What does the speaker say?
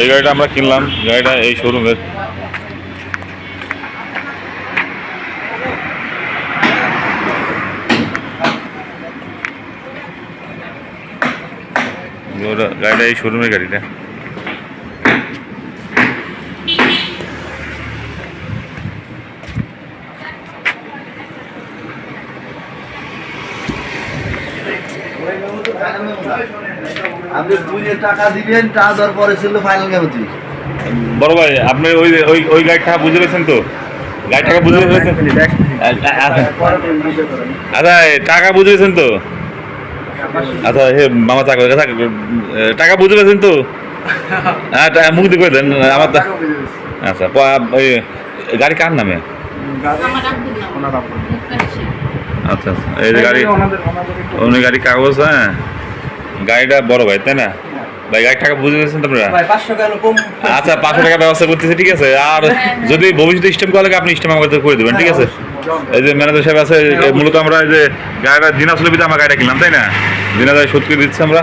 এই গাড়িটা আমরা কিনলাম গাড়িটা এই শোরুমের গাড়িটা এই শোরুমের গাড়িটা। আপনি বুঝে টাকা দিবেন টাকা দেওয়ার পরে ছিল ফাইনাল কেমতি বড় ভাই আপনি ওই ওই ওই গাড়িটা বুঝে পেয়েছেন তো? গাড়িটাকে বুঝে পেয়েছেন আচ্ছা। আচ্ছা, টাকা বুঝে পেয়েছেন তো? আচ্ছা হে মামা টাকা টাকা টাকা বুঝে পেয়েছেন তো? হ্যাঁ মুখ দিয়ে করে দেন আমার তা- আচ্ছা ওই গাড়ি কার নামে? আচ্ছা আচ্ছা এই যে গাড়ি উনি গাড়ি কাগজ হ্যাঁ। গাড়িটা বড় ভাই তাই না? ভাই গাড়ি টাকা বুঝে গেছেন তো আপনারা? আচ্ছা পাঁচশো টাকা ব্যবস্থা করতেছি ঠিক আছে। আর যদি ভবিষ্যতে স্টেম করা লাগে আপনি স্টেম আমাদের করে দেবেন ঠিক আছে? এই যে ম্যানেজার সাহেব আছে মূলত আমরা এই যে গাড়িটা ভিতরে আমরা গাড়িটা কিনলাম তাই না? শোধ করে দিচ্ছি আমরা।